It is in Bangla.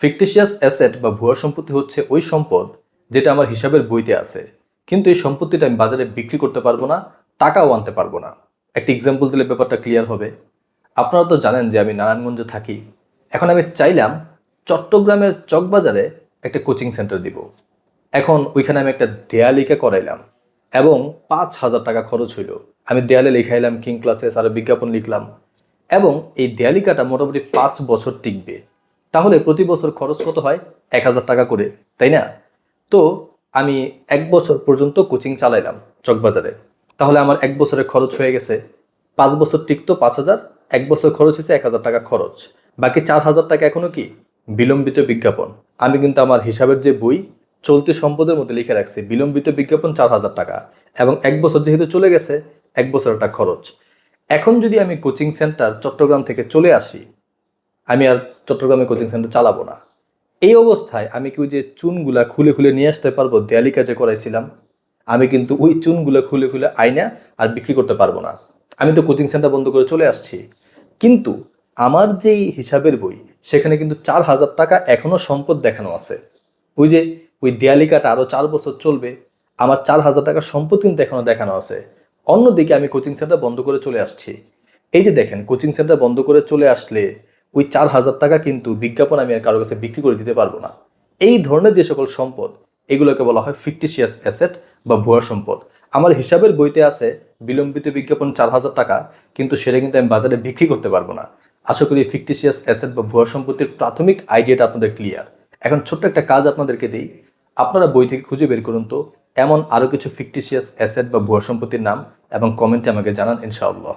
ফিকটিশিয়াস অ্যাসেট বা ভুয়া সম্পত্তি হচ্ছে ওই সম্পদ যেটা আমার হিসাবের বইতে আছে। কিন্তু এই সম্পত্তিটা আমি বাজারে বিক্রি করতে পারব না, টাকাও আনতে পারব না। একটা এক্সাম্পল দিলে ব্যাপারটা ক্লিয়ার হবে। আপনারা তো জানেন যে আমি নারায়ণগঞ্জে থাকি। এখন আমি চাইলাম চট্টগ্রামের চকবাজারে একটা কোচিং সেন্টার দিব। এখন ওইখানে আমি একটা দেয়ালিকা করাইলাম এবং পাঁচ হাজার টাকা খরচ হইল। আমি দেয়ালে লিখাইলাম কিং ক্লাসেস আর বিজ্ঞাপন লিখলাম এবং এই দেয়ালিকাটা মোটামুটি পাঁচ বছর টিকবে। তাহলে প্রতি বছর খরচ কত হয়? এক হাজার টাকা করে, তাই না? তো আমি এক বছর পর্যন্ত কোচিং চালাইলাম চকবাজারে। তাহলে আমার এক বছরের খরচ হয়ে গেছে। পাঁচ বছর টিকতো পাঁচ হাজার, এক বছর খরচ হয়েছে এক হাজার টাকা খরচ। বাকি চার হাজার টাকা এখনও কি? বিলম্বিত বিজ্ঞাপন। আমি কিন্তু আমার হিসাবের যে বই, চলতি সম্পদের মধ্যে লিখে রাখছি, বিলম্বিত বিজ্ঞাপন চার হাজার টাকা। এবং এক বছর যেহেতু চলে গেছে, এক বছর একটা খরচ। এখন যদি আমি কোচিং সেন্টার চট্টগ্রাম থেকে চলে আসি আমি আর চট্টগ্রামে কোচিং সেন্টার চালাবো না। এই অবস্থায় আমি কি ওই যে চুনগুলা খুলে খুলে নিয়ে আসতে পারব? দেয়ালি কাজে করাইছিলাম, আমি কিন্তু ওই চুনগুলো খুলে খুলে আইনা আর বিক্রি করতে পারব না। আমি তো কোচিং সেন্টার বন্ধ করে চলে আসছি। কিন্তু আমার যেই হিসাবের বই, সেখানে কিন্তু চার হাজার টাকা এখনও সম্পদ দেখানো আছে। ওই যে ওই দেয়ালিকাটা আরও চার বছর চলবে, আমার চার হাজার টাকা সম্পদ কিন্তু এখনও দেখানো আছে। অন্যদিকে আমি কোচিং সেন্টার বন্ধ করে চলে আসছি। এই যে দেখেন কোচিং সেন্টার বন্ধ করে চলে আসলে ওই চার হাজার টাকা কিন্তু বিজ্ঞাপন আমি আর কারও কাছে বিক্রি করে দিতে পারব না। এই ধরনের যে সকল সম্পদ, এগুলোকে বলা হয় ফিকটিশিয়াস অ্যাসেট বা ভুয়া সম্পদ। আমার হিসাবের বইতে আছে, বিলম্বিত বিজ্ঞাপন চার হাজার টাকা, কিন্তু সেটা কিন্তু আমি বাজারে বিক্রি করতে পারব না। আশা করি ফিকটিশিয়াস অ্যাসেট বা ভুয়া সম্পত্তির প্রাথমিক আইডিয়াটা আপনাদের ক্লিয়ার এখন ছোট্ট একটা কাজ আপনাদেরকে দিই। আপনারা বই থেকে খুঁজে বের করুন তো, এমন আরও কিছু ফিকটিশিয়াস অ্যাসেট বা ভুয়া সম্পত্তির নাম, এবং কমেন্টে আমাকে জানান, ইনশাআল্লাহ।